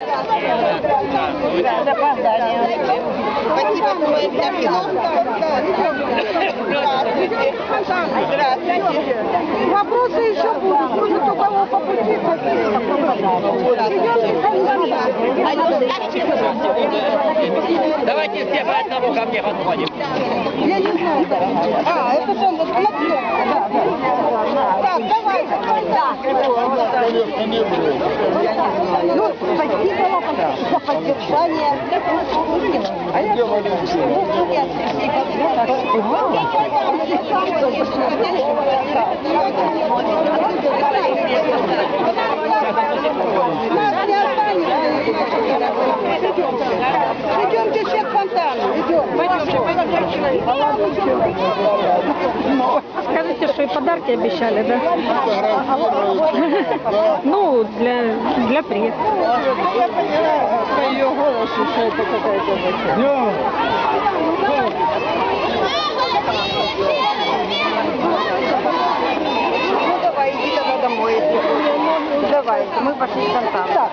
Спасибо. Здравствуйте. Здравствуйте. Вопросы еще будут, может у кого по пути Давайте все по одному ко мне подходим. Я не знаю, дорогая. А, это что, на? Так, давайте. Ну, спасибо вам за поддержание. А я останется. Идемте все к фонтану. Скажите, что и подарки обещали, да? Ну, для, для приезда. по Ну давай, иди тогда домой. Давай, мы пошли к фонтану. Так,